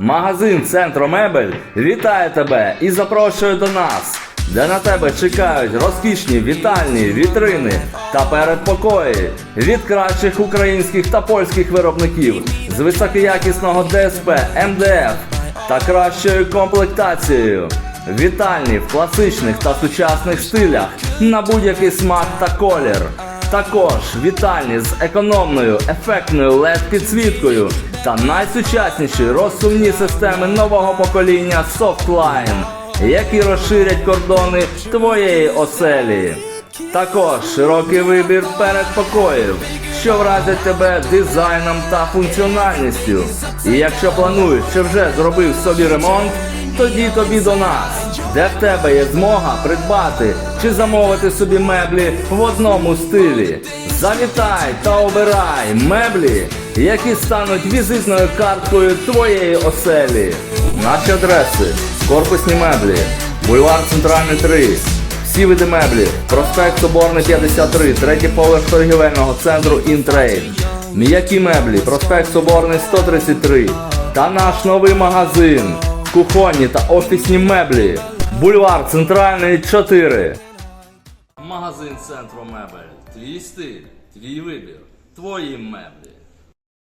Магазин Центромебель вітає тебе і запрошує до нас, де на тебе чекають розкішні вітальні вітрини та передпокої від кращих українських та польських виробників з високоякісного ДСП МДФ та кращою комплектацією. Вітальні в класичних та сучасних стилях на будь-який смак та колір. Також вітальні з економною ефектною led підсвіткою та найсучасніші розсувні системи нового покоління Softline, які розширять кордони твоєї оселі. Також широкий вибір передпокоїв, що вразить тебе дизайном та функціональністю. І якщо плануєш чи вже зробив собі ремонт, тоді тобі до нас, де в тебе є змога придбати чи замовити собі меблі в одному стилі. Завітай та обирай меблі, які стануть візитною карткою твоєї оселі. Наші адреси: корпусні меблі, бульвар Центральний 3. Всі види меблі, проспект Соборний 53, третій поверх торгівельного центру Інтрейд. М'які меблі, проспект Соборний 133. Та наш новий магазин. Кухонні та офісні меблі. Бульвар Центральний 4. Магазин Центру Мебель. Твій стиль, твій вибір, твої меблі.